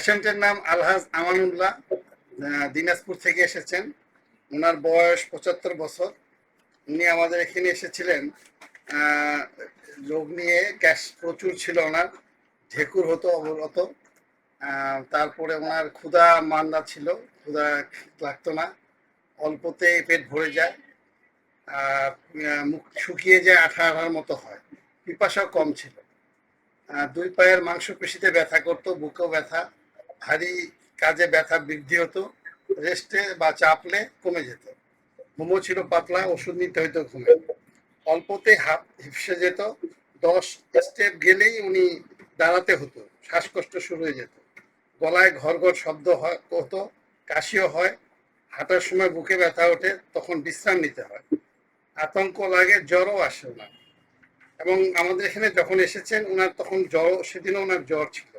পেশেন্টের নাম আলহাজ আমানুল্লাহ দিনাজপুর থেকে এসেছেন। ওনার বয়স পঁচাত্তর বছর। উনি আমাদের এখানে এসেছিলেন রোগ নিয়ে গ্যাস প্রচুর ছিল ওনার, ঢেকুর হতো অবরত। তারপরে ওনার ক্ষুধা মান্দা ছিল, ক্ষুধা লাগতো না অল্পতেই পেট ভরে যায়। আর মুখ শুকিয়ে যায় আঠা আঠার মতো হয়, পিপাসাও কম ছিল। দুই পায়ের মাংসপেশিতে ব্যথা করতো, বুকেও ব্যথা। ভারী কাজে ব্যথা বৃদ্ধি হতো রেস্টে বা চাপলে কমে যেত। ঘুমো ছিল পাতলা, ওষুধ নিতে হইতো ঘুমে। অল্পতে হাত হিপসে যেত, দশ স্টেপ গেলেই উনি দাঁড়াতে হতো, শ্বাসকষ্ট শুরু হয়ে যেত। গলায় ঘর ঘর শব্দ হয়, হতো, কাশিও হয়। হাঁটার সময় বুকে ব্যথা ওঠে, তখন বিশ্রাম নিতে হয়। আতঙ্ক লাগে, জ্বরও আসে না এবং আমাদের এখানে যখন এসেছেন ওনার তখন জ্বর, সেদিনও ওনার জ্বর ছিল।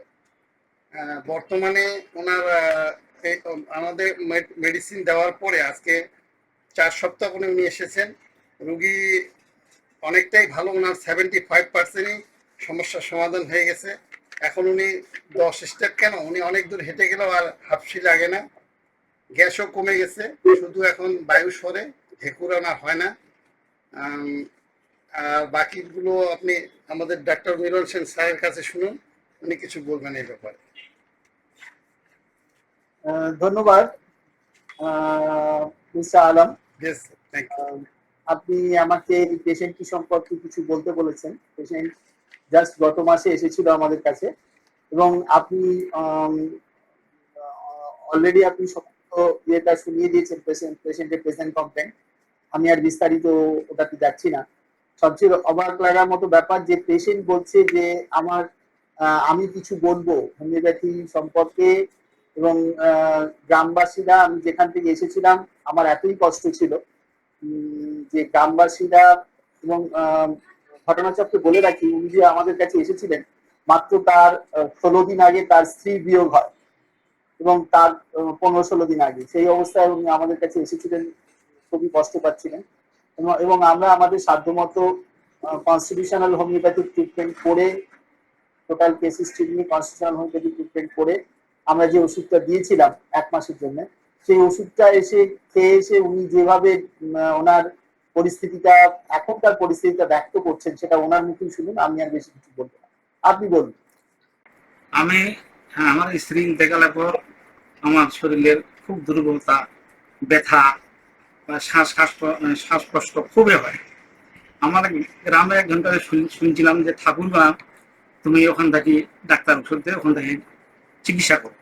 বর্তমানে ওনার আমাদের মেডিসিন দেওয়ার পরে আজকে চার সপ্তাহ করে উনি এসেছেন। রুগী অনেকটাই ভালো, ওনার সেভেন্টি ফাইভ পার্সেন্টই সমস্যার সমাধান হয়ে গেছে। এখন উনি দশ স্টেপ কেন? উনি অনেক দূর হেঁটে গেলেও আর হাফসি লাগে না। গ্যাসও কমে গেছে, শুধু এখন বায়ু সরে, ঢেকুর আনা হয় না। আর বাকিগুলো আপনি আমাদের ডাক্তার মিলন সেন স্যারের কাছে শুনুন। উনি কিছু বলবেন এই ব্যাপারে। ধন্যবাদ। মিস্টার আলম আপনি আমাকে এই পেশেন্টটি সম্পর্কে কিছু বলতে বলেছেন? পেশেন্ট জাস্ট গত মাসে এসেছিল আমাদের কাছে এবং আপনি অলরেডি আপনি সমস্ত ইয়েটা শুনিয়ে দিয়েছেন পেশেন্ট পেশেন্টের পেশেন্ট কমপ্লেন আমি আর বিস্তারিত ওটাতে যাচ্ছি না। সবচেয়ে অবাক লাগার মতো ব্যাপার যে পেশেন্ট বলছে যে আমার আমি কিছু বলব হোমিওপ্যাথি সম্পর্কে এবং গ্রামবাসীরা, আমি যেখান থেকে এসেছিলাম, আমার এতই কষ্ট ছিল যে গ্রামবাসীরা এবং ঘটনাচক্রে বলে রাখি, উনি যে আমাদের কাছে এসেছিলেন, মাত্র তার ষোলো দিন আগে তার স্ত্রী বিয়োগ হয় এবং তার পনেরো ষোলো দিন আগে। সেই অবস্থায় উনি আমাদের কাছে এসেছিলেন, খুবই কষ্ট পাচ্ছিলেন এবং আমরা আমাদের সাধ্যমতো কনস্টিটিউশনাল হোমিওপ্যাথিক ট্রিটমেন্ট করে টোটাল কেস হিস্ট্রি নিয়ে কনস্টিটিউশনাল হোমিওপ্যাথিক ট্রিটমেন্ট করে আমরা যে ওষুধটা দিয়েছিলাম এক মাসের জন্য, সেই ওষুধটা এসে খেয়ে এসে উনি যেভাবে ওনার পরিস্থিতিটা, এখনকার পরিস্থিতিটা ব্যক্ত করছেন, সেটা ওনার মুখেই শুনুন, আমি আর বেশি কিছু বলব না। আপনি বলুন। আমি হ্যাঁ আমার স্ত্রী দেখালের পর আমার শরীরের খুব দুর্বলতা, ব্যথা বা শ্বাস শ্বাসকষ্ট খুবই হয়। আমার গ্রামে এক ঘণ্টা শুনছিলাম যে ঠাকুরগা তুমি ওখান থেকে ডাক্তার ওষুধ দিয়ে ওখান থেকে চিকিৎসা করো।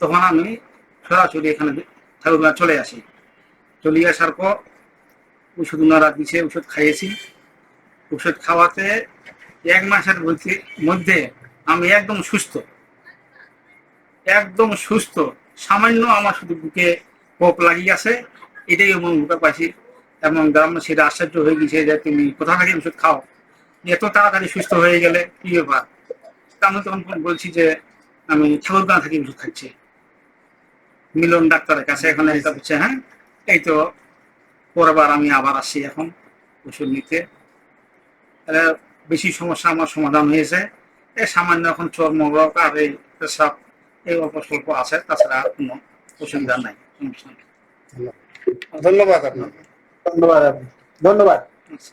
তখন আমি সরাসরি এখানে ঠাকুরগা চলে আসি। চলে আসার পর ওষুধ ওনারা দিছে, ওষুধ খাইয়েছি। ওষুধ খাওয়াতে এক মাসের মধ্যে আমি একদম সুস্থ। একদম সুস্থ। সামান্য আমার শুধু বুকে কোপ লাগিয়ে আছে। এটাই আমি বুকে পাইছি এবং গ্রামবাসীরা আশ্চর্য হয়ে গেছে যে তুমি কোথা থেকে ওষুধ খাও? এত তাড়াতাড়ি সুস্থ হয়ে গেলে কি ব্যাপার? আমি তখন বলছি যে আমি ঠাকুরগাঁ থেকে ওষুধ খাচ্ছি। মিলন ডাক্তারের কাছে এখানে একটা হচ্ছে হ্যাঁ এই তো পরেরবার আমি আবার আসছি এখন ওষুধ নিতে। বেশি সমস্যা আমার সমাধান হয়েছে। এই সামান্য এখন চর্মরোগ আর এই পেশাব এই অল্প স্বল্প আছে তাছাড়া আর কোনো অসুবিধা নাই সমস্যা নেই। ধন্যবাদ আপনাকে। ধন্যবাদ ধন্যবাদ। আচ্ছা।